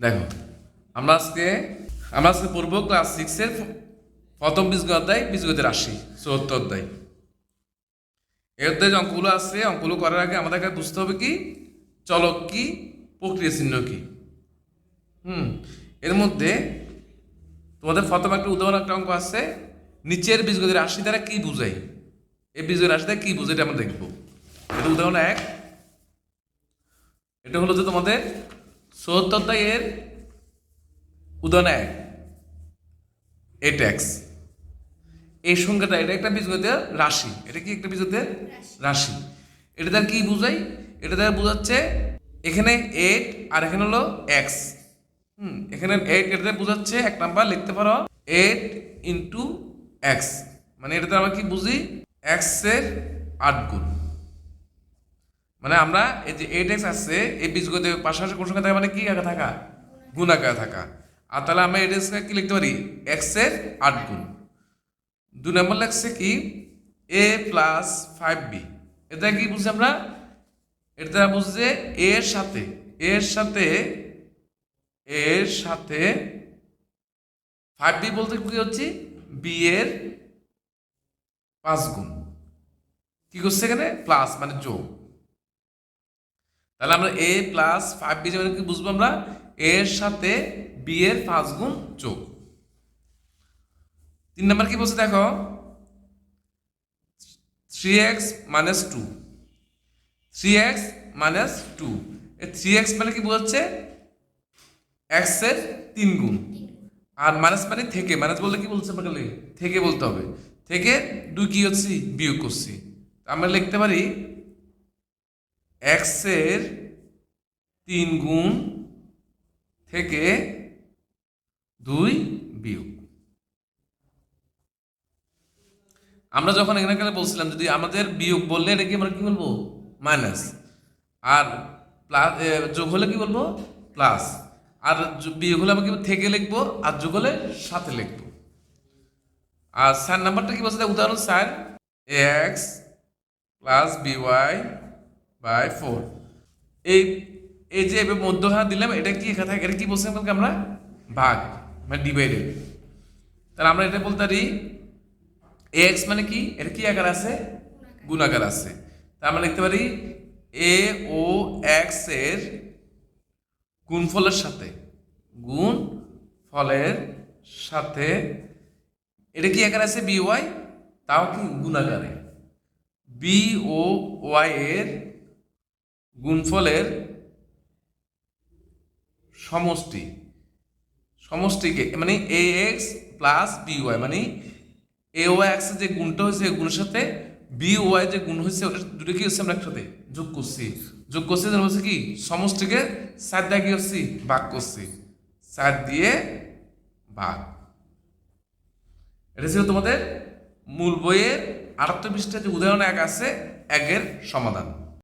দেখো, আমরা আজকে আমরা আজকে পূর্ব ক্লাস সিক্সের প্রথম বীজগ অধ্যায় বীজগতি রাশি, চতুর্থ অধ্যায়। এই অধ্যায়ে যে অঙ্কগুলো আছে, অঙ্কগুলো করার আগে আমাদেরকে বুঝতে হবে কি? চলক কি? প্রক্রিয়া চিহ্ন কি? হুম, এর মধ্যে তোমাদের প্রথম একটা উদাহরণ, একটা অঙ্ক আছে, নিচের বীজগতি রাশি দ্বারা কি বুঝাই এই বীজগতি রাশি দ্বারা কি বুঝাই এটা আমরা দেখব। এটা উদাহরণ এক। এটা হলো যে তোমাদের চতুর্থ অধ্যায়ের উদাহরণ এক এ ট্যাক্স এই সংখ্যাটা এটা একটা বীজগতিক রাশি এটা কি একটা বীজগতিক রাশি এটা দ্বারা কি বুঝাই এটা দ্বারা বোঝাচ্ছে এখানে এইট আর এখানে হলো এক্স হুম এখানে এইট এটা বোঝাচ্ছে এক নাম্বার লিখতে পারো এইট ইন্টু এক্স মানে এটা দ্বারা আমরা কি বুঝি? এক্সের আট গুণ। মানে আমরা এই যে এইট এক্স আছে এই বীজগত পাশাপাশি কোন সংখ্যা থাকা মানে কি আকারে থাকা? গুণ আকারে থাকা। আর তাহলে আমরা এইট এক্স কি লিখতে পারি? এক্সের আট গুণ। দু নম্বর লাগছে কি? এ প্লাস ফাইভ বি এটা কি বুঝছি আমরা? এটা দ্বারা বুঝছি যে এর সাথে এর সাথে এর সাথে ফাইভ বি বলতে কি হচ্ছে বি এর পাঁচ গুণ। কি করছে এখানে? প্লাস মানে যোগ। তাহলে আমরা এ প্লাস ফাইভ বি যেমন কি বুঝব আমরা? এর সাথে বি এর পাঁচ গুণ যোগ। তিন নম্বর কি বলছে দেখো? Three X minus two three X minus two three X মানে কি বোঝাচ্ছে? এক্সের তিন গুণ। আর মাইনাস মানে থেকে। মাইনাস বললে কি বলছে আমাকে থেকে বলতে হবে। থেকে দুই কি হচ্ছে? বিয়োগ করছি। আমরা লিখতে পারি এক্সের তিন গুণ থেকে দুই বিয়োগ। আমরা যখন এখানে এখানে বলছিলাম যদি আমাদের বিয়োগ বললে এটা কি আমরা কি বলব? মাইনাস আর প্লাস যোগ হলে কি বলব? প্লাস আর বিয়োগ হলে আমরা কি থেকে লিখব? আর যোগ হলে সাথে লিখব। আর স্যার নাম্বারটা কি বলছে? উদাহরণ sir x plus b y by four এই এই যে এবার মধ্যখানে দিলাম, এটা কি এখানে থাকে এটা কি বলছিলাম কালকে আমরা? ভাগ মানে ডিভাইডেড তাহলে আমরা এটা বলতে পারি এক্স মানে কি? এটা কি আকার আছে? গুণাকার আছে। তার আমরা লিখতে পারি এ ও এক্সের গুণফলের সাথে, গুণ ফলের সাথে, এটা কি আকার আছে? বি ওয়াই তাও কি গুণাকারে বি ও ওয়াই এর গুণফলের সমষ্টি, সমষ্টিকে মানে a x plus b y মানে এ ওয়াই এক্স যে গুণটা হয়েছে গুণের সাথে বি ওয়াই যে গুণ হয়েছে, ওটা দুটো কি হচ্ছে আমরা একসাথে যোগ করছি। যোগ করছি যেন হচ্ছে কি, সমষ্টিকে সাত দিয়ে কি করছি? ভাগ করছি। সাত দিয়ে ভাগ। এটা ছিল তোমাদের মূল বইয়ের আটাত্তর পৃষ্ঠা যে উদাহরণ এক আছে, একের সমাধান।